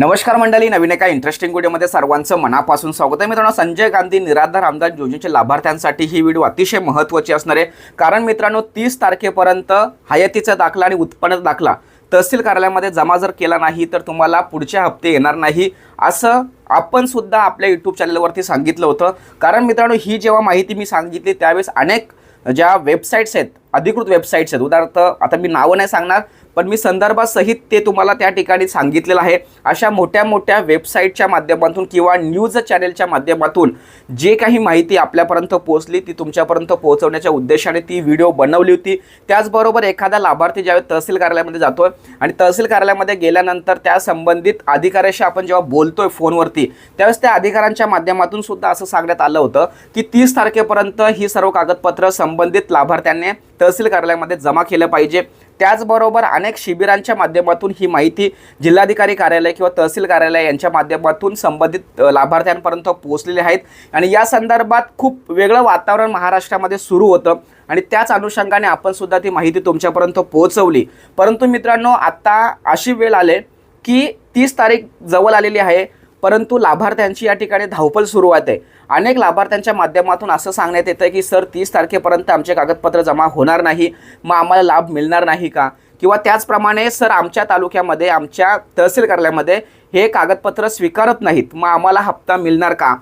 नमस्कार मंडळी नवीन एका इंटरेस्टिंग व्हिडिओमध्ये सर्वांचं मनापासून स्वागत आहे. मित्रांनो संजय गांधी निराधार आमदार योजनेच्या लाभार्थ्यांसाठी ही व्हिडिओ अतिशय महत्त्वाची असणार आहे. कारण मित्रांनो तीस तारखेपर्यंत हयातीचा दाखला आणि उत्पन्न दाखला तहसील कार्यालयामध्ये जमा जर केला नाही तर तुम्हाला पुढचे हप्ते येणार नाही असं आपण सुद्धा आपल्या यूट्यूब चॅनलवरती सांगितलं होतं. कारण मित्रांनो ही जेव्हा माहिती मी सांगितली त्यावेळेस अनेक ज्या वेबसाईट्स आहेत अधिकृत वेबसाईट्स आहेत. उदाहरणार्थ आता मी नावं नाही सांगणार पण मी संदर्भासहित ते तुम्हाला त्या ठिकाणी सांगितलेलं आहे. अशा मोठ्या मोठ्या वेबसाईटच्या माध्यमातून किंवा न्यूज चॅनेलच्या माध्यमातून जे काही माहिती आपल्यापर्यंत पोहोचली ती तुमच्यापर्यंत पोहोचवण्याच्या उद्देशाने ती व्हिडिओ बनवली होती. त्याचबरोबर एखादा लाभार्थी ज्यावेळेस तहसील कार्यालयामध्ये जातो आणि तहसील कार्यालयामध्ये गेल्यानंतर त्या संबंधित अधिकाऱ्याशी आपण जेव्हा बोलतोय फोनवरती त्यावेळेस त्या अधिकाऱ्यांच्या माध्यमातून सुद्धा असं सांगण्यात आलं होतं की तीस तारखेपर्यंत ही सर्व कागदपत्र संबंधित लाभार्थ्यांनी तहसील कार्यालयामध्ये जमा केलं पाहिजे. त्याचबरोबर अनेक शिबिरांच्या माध्यमातून ही माहिती जिल्हाधिकारी कार्यालय किंवा तहसील कार्यालय यांच्या माध्यमातून संबंधित लाभार्थ्यांपर्यंत पोहोचलेले आहेत. आणि या संदर्भात खूप वेगळं वातावरण महाराष्ट्रामध्ये सुरू होतं आणि त्याच अनुषंगाने आपण सुद्धा ती माहिती तुमच्यापर्यंत पोहोचवली. परंतु मित्रांनो आता अशी वेळ आले की तीस तारीख जवळ आलेली आहे. परंतु लाभार्थ्यांची या ठिकाणी धावपळ सुरुवात आहे. अनेक लाभार्थ्यांच्या माध्यमातून असं सांगण्यात येतं की सर तीस तारखेपर्यंत आमचे कागदपत्र जमा होणार नाही. मग आम्हाला लाभ मिळणार नाही का? किंवा त्याचप्रमाणे सर आमच्या तालुक्यामध्ये आमच्या तहसील कार्यालयामध्ये हे कागदपत्र स्वीकारत नाहीत. मग आम्हाला हप्ता मिळणार का?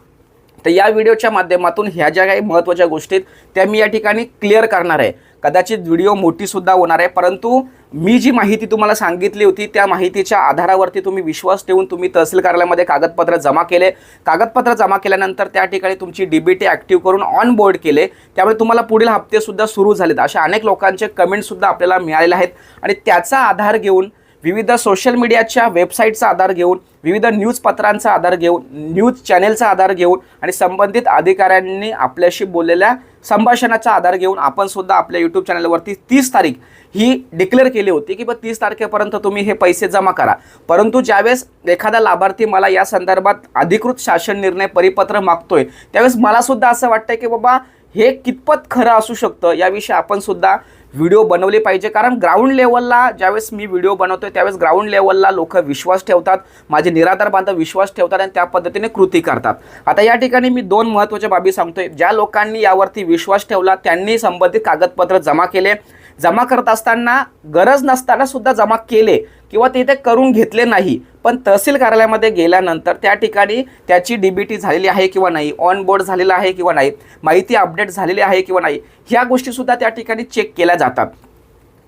तर या व्हिडिओच्या माध्यमातून ह्या ज्या काही महत्त्वाच्या गोष्टीत त्या मी या ठिकाणी क्लिअर करणार आहे. कदाचित व्हिडिओ मोठीसुद्धा होणार आहे परंतु मी जी माहिती तुम्हाला सांगितली होती त्या माहितीच्या आधारावरती तुम्ही विश्वास ठेवून तुम्ही तहसील कार्यालयामध्ये कागदपत्र जमा केले. कागदपत्र जमा केल्यानंतर त्या ठिकाणी तुमची डीबीटी ॲक्टिव्ह करून ऑन बोर्ड केले. त्यामुळे तुम्हाला पुढील हप्तेसुद्धा सुरू झालेत. अशा अनेक लोकांचे कमेंटसुद्धा आपल्याला मिळालेले आहेत. आणि त्याचा आधार घेऊन विविध सोशल मीडियाच्या वेबसाईटचा आधार घेऊन विविध न्यूजपत्रांचा आधार घेऊन न्यूज चॅनेलचा आधार घेऊन आणि संबंधित अधिकाऱ्यांनी आपल्याशी बोललेल्या संभाषणाचा आधार घेऊन आपण सुद्धा आपल्या यूट्यूब चॅनलवरती तीस तारीख ही डिक्लेअर केली होती की बा तीस तारखेपर्यंत तुम्ही हे पैसे जमा करा. परंतु ज्यावेळेस एखादा लाभार्थी मला या संदर्भात अधिकृत शासन निर्णय परिपत्र मागतोय त्यावेळेस मला सुद्धा असं वाटतंय की बाबा हे कितपत खरं असू शकतं याविषयी आपण सुद्धा व्हिडिओ बनवले पाहिजे. कारण ग्राउंड लेवलला ज्यावेळेस मी व्हिडिओ बनवतोय त्यावेळेस ग्राउंड लेवलला लोक विश्वास ठेवतात माझे निराधार बांधव विश्वास ठेवतात आणि त्या पद्धतीने कृती करतात. आता या ठिकाणी मी दोन महत्त्वाच्या बाबी सांगतोय. ज्या लोकांनी यावरती विश्वास ठेवला त्यांनी संबंधित कागदपत्र जमा केले. जमा करत असताना गरज नसताना सुद्धा जमा केले किंवा ते ते करून घेतले नाही. पण तहसील कार्यालयामध्ये गेल्यानंतर त्या ठिकाणी त्याची डी बी टी झालेली आहे किंवा नाही ऑन बोर्ड झालेला आहे किंवा नाही माहिती अपडेट झालेली आहे किंवा नाही ह्या गोष्टीसुद्धा त्या ठिकाणी चेक केल्या जातात.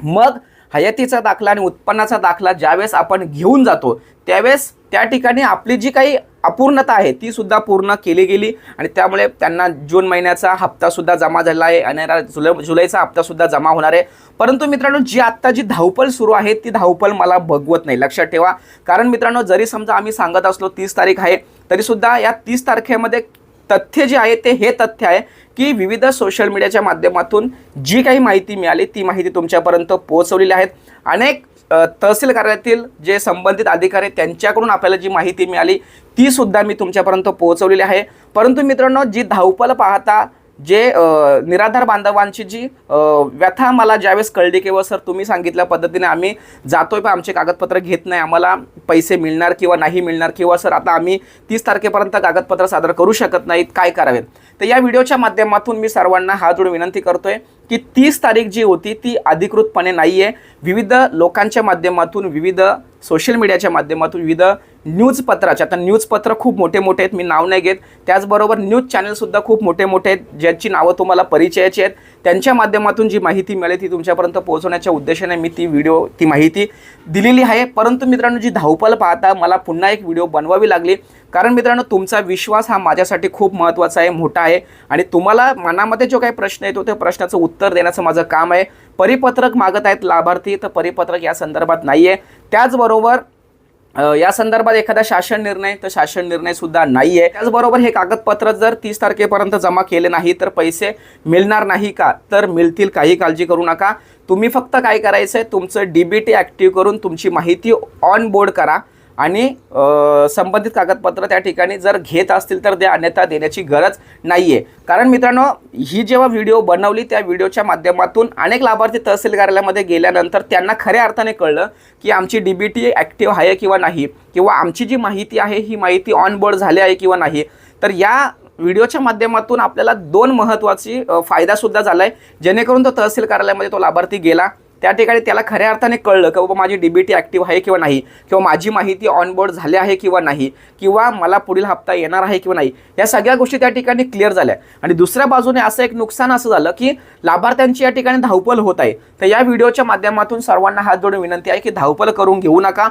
मग हयातीचा दाखला आणि उत्पन्नाचा दाखला ज्यावेळेस आपण घेऊन जातो त्यावेळेस त्या ठिकाणी आपली जी काही अपूर्णता आहे ती सुद्धा पूर्ण केली गेली. आणि त्यामुळे त्यांना जून महिन्याचा हप्तासुद्धा जमा झाला आहे आणि जुलै जुलैचा हप्तासुद्धा जमा होणार आहे. परंतु मित्रांनो जी आत्ता जी धावपळ सुरू आहे ती धावपळ मला भगवत नाही. लक्षात ठेवा. कारण मित्रांनो जरी समजा आम्ही सांगत असलो तीस तारीख आहे तरीसुद्धा या तीस तारखेमध्ये तथ्य जे आहे ते हे तथ्य आहे की विविध सोशल मीडियाच्या माध्यमातून जी काही माहिती मिळाली ती माहिती तुमच्यापर्यंत पोहोचवलेली आहेत. अनेक तहसील कार्यालयातील जे संबंधित अधिकारी त्यांच्याकडून आपल्याला जी माहिती मिळाली ती सुद्धा मी तुमच्यापर्यंत पोहोचवलेली आहे. परंतु मित्रांनो जी धावपळ पाहता जे निराधार बांधवांची जी व्यथा मला ज्यावेळेस कळली किंवा सर तुम्ही सांगितल्या पद्धतीने आम्ही जातोय पण आमचे कागदपत्र घेत नाही आम्हाला पैसे मिळणार किंवा नाही मिळणार किंवा सर आता आम्ही तीस तारखेपर्यंत कागदपत्र सादर करू शकत नाहीत काय करावेत? तर या व्हिडिओच्या माध्यमातून मी सर्वांना हात जोडून विनंती करतोय की तीस तारीख जी होती ती अधिकृतपणे नाही आहे विविध लोकांच्या माध्यमातून विविध सोशल मीडियाच्या माध्यमातून विविध न्यूजपत्राचे आता न्यूजपत्र खूप मोठे मोठे आहेत. मी नाव नाही घेत. त्याचबरोबर न्यूज चॅनलसुद्धा खूप मोठे मोठे आहेत. ज्यांची नावं तुम्हाला परिचयाची आहेत. त्यांच्या माध्यमातून जी माहिती मिळेल ती तुमच्यापर्यंत पोहोचवण्याच्या उद्देशाने मी ती व्हिडिओ ती माहिती दिलेली आहे. परंतु मित्रांनो जी धावपळ पाहता मला पुन्हा एक व्हिडिओ बनवावी लागली. कारण मित्रांनो तुमचा विश्वास हा माझ्यासाठी खूप महत्त्वाचा आहे मोठा आहे. आणि तुम्हाला मनामध्ये जो काही प्रश्न येतो त्या प्रश्नाचं उत्तर देण्याचं माझं काम आहे. परिपत्रक मागत आहेत लाभार्थी तर परिपत्रक या संदर्भात नाही आहे त्याचबरोबर या संदर्भात एखादा शासन निर्णय तर शासन निर्णय सुद्धा नाही आहे त्याचबरोबर हे कागदपत्र जर तीस तारखेपर्यंत जमा केले नाही तर पैसे मिळणार नाही का? तर मिळतील काही काळजी करू नका. तुम्ही फक्त काय करायचं आहे तुमचं डी बी टी ॲक्टिव्ह करून तुमची माहिती ऑन बोर्ड करा. आणि संबंधित कागदपत्र त्या ठिकाणी जर घेत असतील तर द्या अन्यथा देण्याची गरज नाही आहे कारण मित्रांनो ही जेव्हा व्हिडिओ बनवली त्या व्हिडिओच्या माध्यमातून अनेक लाभार्थी तहसील कार्यालयामध्ये गेल्यानंतर त्यांना खऱ्या अर्थाने कळलं की आमची डी बी टी ॲक्टिव्ह आहे किंवा नाही किंवा आमची जी माहिती आहे ही माहिती ऑन बोर्ड झाली आहे किंवा नाही. तर या व्हिडिओच्या माध्यमातून आपल्याला दोन महत्त्वाची फायदासुद्धा झाला आहे जेणेकरून तो तहसील कार्यालयामध्ये तो लाभार्थी गेला. त्या ठिकाणी त्याला खऱ्या अर्थाने कळलं की बाबा माझी डी बी टी ॲक्टिव्ह आहे किंवा नाही किंवा माझी माहिती ऑन बोर्ड झाली आहे किंवा नाही किंवा मला पुढील हप्ता येणार आहे किंवा नाही या सगळ्या गोष्टी त्या ठिकाणी क्लिअर झाल्या. आणि दुसऱ्या बाजूने असं एक नुकसान असं झालं की लाभार्थ्यांची या ठिकाणी धावपल होत आहे. तर या व्हिडिओच्या माध्यमातून सर्वांना हात जोडून विनंती आहे की धावपल करून घेऊ नका.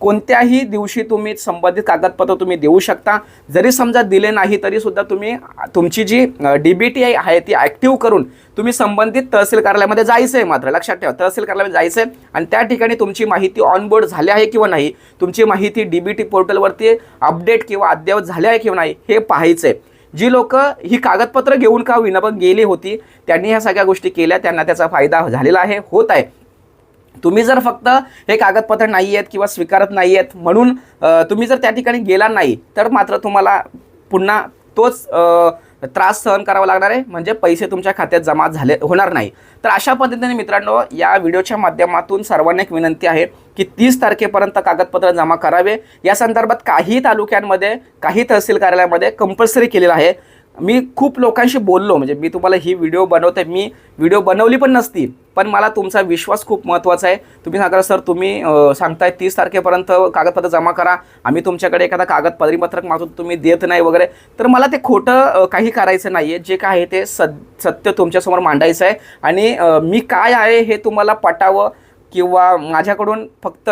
कोणत्याही दिवशी तुम्ही संबंधित कागदपत्र तुम्ही देऊ शकता. जरी समजा दिले नाही तरी सुद्धा तुम्ही तुमची जी डी बी टी आहे ती ॲक्टिव्ह करून तुम्ही संबंधित तहसील कार्यालयामध्ये जायचं आहे मात्र लक्षात ठेवा तहसील कार्यालयामध्ये जायचं आहे आणि त्या ठिकाणी तुमची माहिती ऑनबोर्ड झाली आहे किंवा नाही तुमची माहिती डी बी टी पोर्टलवरती अपडेट किंवा अद्ययावत झाली आहे किंवा नाही हे पाहायचं आहे जी लोक ही कागदपत्र घेऊन का होईना पण गेली होती त्यांनी ह्या सगळ्या गोष्टी केल्या त्यांना त्याचा फायदा झालेला आहे होत आहे. तुम्ही जर फक्त हे कागदपत्र नाही आहेत किंवा स्वीकारत नाही आहेत म्हणून तुम्ही जर त्या ठिकाणी गेला नाही तर मात्र तुम्हाला पुन्हा तोच त्रास सहन करावा लागणार आहे. म्हणजे पैसे तुमच्या खात्यात जमा झाले होणार नाही. तर अशा पद्धतीने मित्रांनो या व्हिडिओच्या माध्यमातून सर्वांना एक विनंती आहे की तीस तारखेपर्यंत कागदपत्र जमा करावे. या संदर्भात काही तालुक्यांमध्ये काही तहसील कार्यालयामध्ये कंपल्सरी केलेलं आहे. मी खूप लोकांशी बोललो म्हणजे मी तुम्हाला ही व्हिडिओ बनवते. मी व्हिडिओ बनवली पण नसती पण मला तुमचा विश्वास खूप महत्त्वाचा आहे. तुम्ही सांगा सर तुम्ही सांगताय तीस तारखेपर्यंत कागदपत्र जमा करा. आम्ही तुमच्याकडे एखादा कागद परिपत्रक तुम्ही देत नाही वगैरे. तर मला ते खोटं काही करायचं नाही आहे जे काय आहे ते सद सत्य तुमच्यासमोर मांडायचं आहे. आणि मी काय आहे हे तुम्हाला पटावं किंवा माझ्याकडून फक्त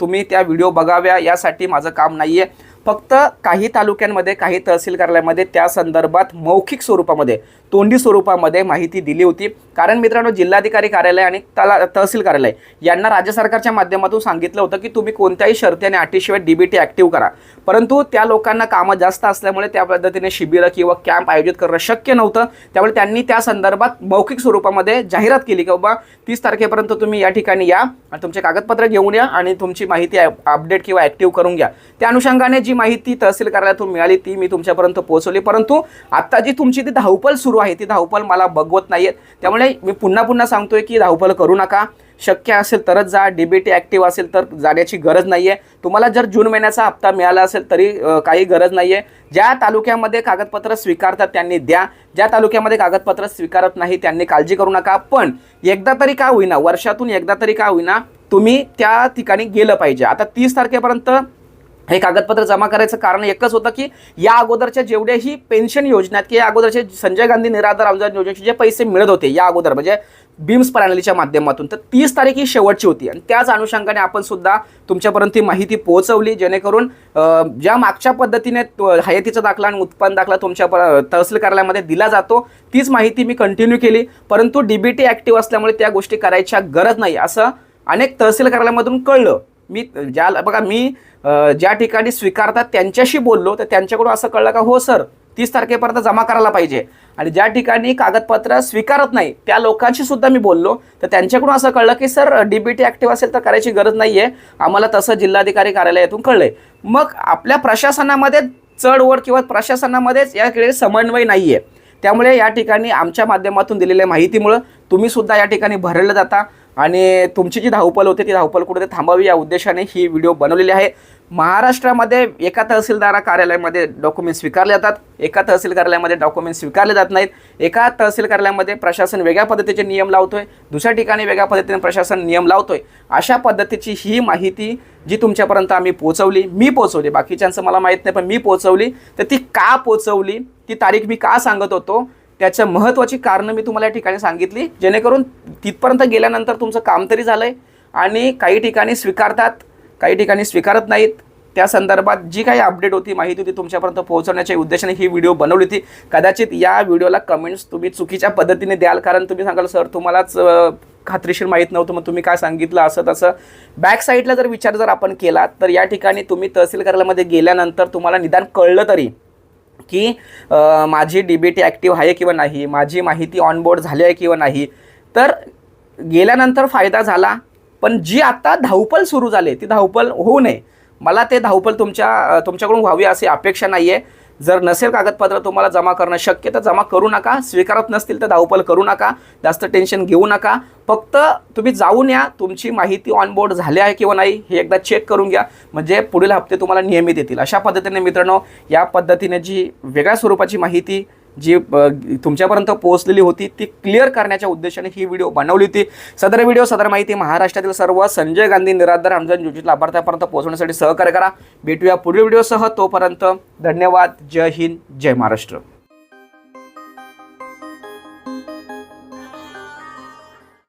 तुम्ही त्या व्हिडिओ बघाव्या यासाठी माझं काम नाही आहे फक्त काही तालुक्यांमध्ये काही तहसील कार्यालयामध्ये त्या संदर्भात मौखिक स्वरूपामध्ये तोंडी स्वरूपामध्ये माहिती दिली होती. कारण मित्रांनो जिल्हाधिकारी कार्यालय आणि तला तहसील कार्यालय यांना राज्य सरकारच्या माध्यमातून सांगितलं होतं की तुम्ही कोणत्याही शर्ती आणि अटीशिवाय डी बी टी ॲक्टिव्ह करा. परंतु त्या लोकांना कामं जास्त असल्यामुळे त्या पद्धतीने शिबिरं किंवा कॅम्प आयोजित करणं शक्य नव्हतं. त्यामुळे त्यांनी त्या संदर्भात मौखिक स्वरूपामध्ये जाहिरात केली की बाबा तीस तारखेपर्यंत तुम्ही या ठिकाणी या आणि तुमचे कागदपत्र घेऊन या आणि तुमची माहिती अपडेट किंवा ॲक्टिव्ह करून घ्या. त्या अनुषंगाने जी माहिती तहसील कार्यालयातून मिळाली ती मी तुमच्यापर्यंत पोहोचवली. परंतु आत्ता जी तुमची ती धावपळ सुरू आहे ती धावपळ मला बघवत नाही आहेत त्यामुळे मी पुन्हा पुन्हा सांगतोय की धावपळ करू नका. शक्य असेल तरच जा. डीबीटी ॲक्टिव्ह असेल तर जाण्याची गरज नाही आहे तुम्हाला जर जून महिन्याचा हप्ता मिळाला असेल तरी काही गरज नाही आहे ज्या तालुक्यामध्ये कागदपत्र स्वीकारतात त्यांनी द्या. ज्या तालुक्यामध्ये कागदपत्र स्वीकारत नाही त्यांनी काळजी करू नका. पण एकदा तरी का होईना वर्षातून एकदा तरी का होईना तुम्ही त्या ठिकाणी गेलं पाहिजे. आता तीस तारखेपर्यंत हे कागदपत्र जमा करायचं कारण एकच होतं की या अगोदरच्या जेवढ्याही पेन्शन योजना आहेत की या अगोदरचे संजय गांधी निराधार अनुदान योजनेचे जे पैसे मिळत होते या अगोदर म्हणजे बीम्स प्रणालीच्या माध्यमातून तर तीस तारीख ही शेवटची होती. आणि त्याच अनुषंगाने आपण सुद्धा तुमच्यापर्यंत ही माहिती पोहोचवली जेणेकरून ज्या मागच्या पद्धतीने तो- हयातीचा दाखला आणि उत्पन्न दाखला तुमच्या तहसील कार्यालयामध्ये दिला जातो तीच माहिती मी कंटिन्यू केली. परंतु डी बी टी ॲक्टिव्ह असल्यामुळे त्या गोष्टी करायच्या गरज नाही असं अनेक तहसील कार्यालयामधून कळलं. मी ज्या बघा मी ज्या ठिकाणी स्वीकारतात त्यांच्याशी बोललो तर त्यांच्याकडून असं कळलं का हो सर तीस तारखेपर्यंत जमा करायला पाहिजे. आणि ज्या ठिकाणी कागदपत्र स्वीकारत नाही त्या लोकांशी सुद्धा मी बोललो तर त्यांच्याकडून असं कळलं की sir D B T active असेल तर करायची गरज नाही आहे आम्हाला तसं जिल्हाधिकारी कार्यालयातून कळलंय. मग आपल्या प्रशासनामध्ये चढवड किंवा प्रशासनामध्येच याकडे समन्वय नाही आहे त्यामुळे या ठिकाणी आमच्या माध्यमातून दिलेल्या माहितीमुळं तुम्ही सुद्धा या ठिकाणी भरलेलं जाता आणि तुमची जी धावपल होते ती धावपल कुठे थांबावी या उद्देशाने ही व्हिडिओ बनवलेली आहे. महाराष्ट्रामध्ये एका तहसीलदारा कार्यालयामध्ये डॉक्युमेंट स्वीकारले जातात. एका तहसील कार्यालयामध्ये डॉक्युमेंट स्वीकारले जात नाहीत. एका तहसील कार्यालयामध्ये प्रशासन वेगळ्या पद्धतीचे नियम लावतोय. दुसऱ्या ठिकाणी वेगळ्या पद्धतीने प्रशासन नियम लावतोय. अशा पद्धतीची ही माहिती जी तुमच्यापर्यंत आम्ही पोहोचवली मी पोहोचवली. बाकीच्यांचं मला माहीत नाही पण मी पोहोचवली. तर ती का पोहोचवली ती तारीख मी का सांगत होतो त्याच्या महत्त्वाची कारणं मी तुम्हाला या ठिकाणी सांगितली. जेणेकरून तिथपर्यंत गेल्यानंतर तुमचं काम तरी झालं आहे आणि काही ठिकाणी स्वीकारतात. काही ठिकाणी स्वीकारत नाहीत. त्या संदर्भात जी काही अपडेट होती माहिती होती तुमच्यापर्यंत पोहोचवण्याच्या उद्देशाने ही व्हिडिओ बनवली होती. कदाचित या व्हिडिओला कमेंट्स तुम्ही चुकीच्या पद्धतीने द्याल कारण तुम्ही सांगाल सर तुम्हालाच खात्रीशीर माहीत नव्हतं मग तुम्ही काय सांगितलं? असं तसं. बॅक साईडला जर विचार जर आपण केला तर या ठिकाणी तुम्ही तहसील कार्यालयामध्ये गेल्यानंतर तुम्हाला निदान कळलं तरी की माझी डी बी टी ॲक्टिव्ह आहे किंवा नाही माझी माहिती ऑनबोर्ड झाली आहे किंवा नाही. तर गेल्यानंतर फायदा झाला पण जी आता धावपळ सुरू झाली ती धावपळ होऊ नये. मला ते धावपल तुमच्या तुमच्याकडून व्हावी अशी अपेक्षा नाही आहे जर नसेल कागदपत्र तुम्हाला जमा करणं शक्य तर जमा करू नका. स्वीकारत नसतील तर धावपल करू नका. जास्त टेन्शन घेऊ नका. फक्त तुम्ही जाऊन या. तुमची माहिती ऑनबोर्ड झाली आहे किंवा नाही हे एकदा चेक करून घ्या. म्हणजे पुढील हप्ते तुम्हाला नियमित येतील. अशा पद्धतीने मित्रांनो या पद्धतीने जी वेगळ्या स्वरूपाची माहिती जी तुमच्यापर्यंत पोहोचलेली होती ती क्लिअर करण्याच्या उद्देशाने ही व्हिडिओ बनवली होती. सदर व्हिडिओ सदर माहिती महाराष्ट्रातील सर्व संजय गांधी निराधार हमजन योजित लाभार्थ्यापर्यंत पोहोचवण्यासाठी सहकार्य करा. भेटूया पुढील व्हिडिओसह तोपर्यंत धन्यवाद. जय हिंद. जय महाराष्ट्र.